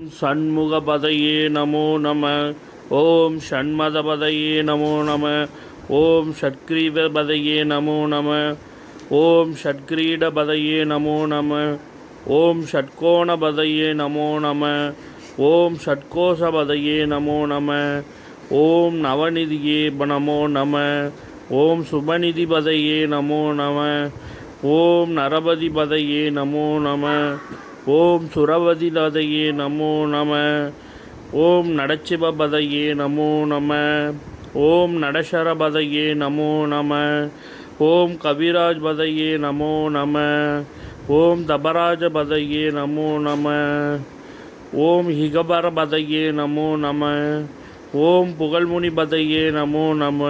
சண்முகபதையே நமோ நம. ஓம் ஷண்மதபதையே நமோ நம. ஓம் ஷட்கிரீவபதையே நமோ நம. ஓம் ஷட்கிரீடபதையே நமோ நம. ஓம் ஷட்கோணபதையே நமோ நம. ஓம் ஷட்கோஷபதையே நமோ நம. ஓம் நவநிதியே நமோ நம. ஓம் சுபநிதிபதையே நமோ நம. ஓம் நரபதிபதையே நமோ நம. ஓம் சுரவதிபதையே நமோ நம. ஓம் நடச்சிவபதையே நமோ நம. ஓம் நடசரபதையே நமோ நம. ஓம் கவிராஜ் பதையே நமோ நம. ஓம் தபராஜ பதையே நமோ நம. ஓம் ஹிகபர பதையே நமோ நம. ஓம் புகழ்முனி பதையே நமோ நம.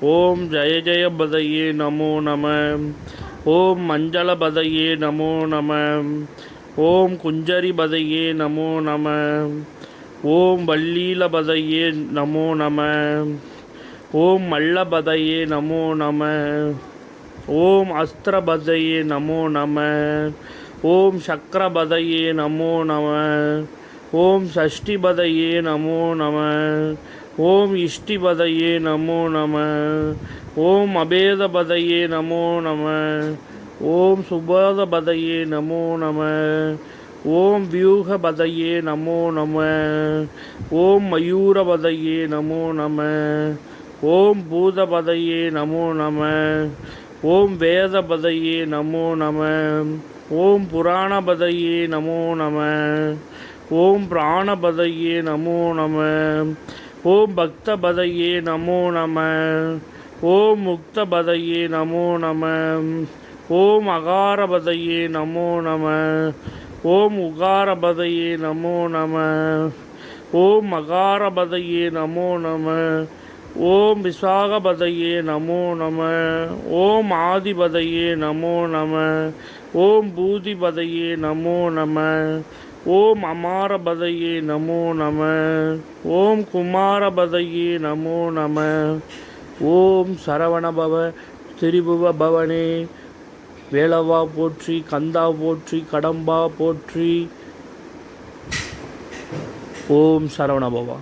ஓம் ஜெய ஜய பதையே நமோ நம. ஓம் மஞ்சள பதையே நமோ நம. ஓம் குஞ்சரி பதையே நமோ நம. ஓம் வள்ளீல பதையே நமோ நம. ஓம் மல்லபதையே நமோ நம. ஓம் அஸ்திரபதையே நமோ நம. ஓம் சக்கரபதையே நமோ நம. ஓம் சஷ்டிபதையே நமோ நம. ஓம் இஷ்டிபதையே நமோ நம. ஓம் அபேதபதையே நமோ நம. ஓம் சுபோதபதையே நமோ நம. ஓம் வியூகபதையே நமோ நம. ஓம் மயூரபதையே நமோ நம. ஓம் பூதபதையே நமோ நம. ஓம் வேதபதையே நமோ நம. ஓம் புராணபதையே நமோ நம. ஓம் பிராணபதையே நமோ நம. ஓம் பக்தபதையே நமோ நம. ஓம் முக்தபதையே நமோ நம. ஓம் அகாரபதையே நமோ நம. ஓம் உகாரபதையே நமோ நம. ஓம் மகாரபதையே நமோ நம. ஓம் விசாகபதையே நமோ நம. ஓம் ஆதிபதையே நமோ நம. ஓம் பூதிபதையே நமோ நம. ஓம் அமாரபதையே நமோ நம. ஓம் குமாரபதையே நமோ நம. ஓம் சரவணபவ திரிபுவ பவனே வேளவா போற்றி கந்தா போற்றி கடம்பா போற்றி. ஓம் சரவணபவா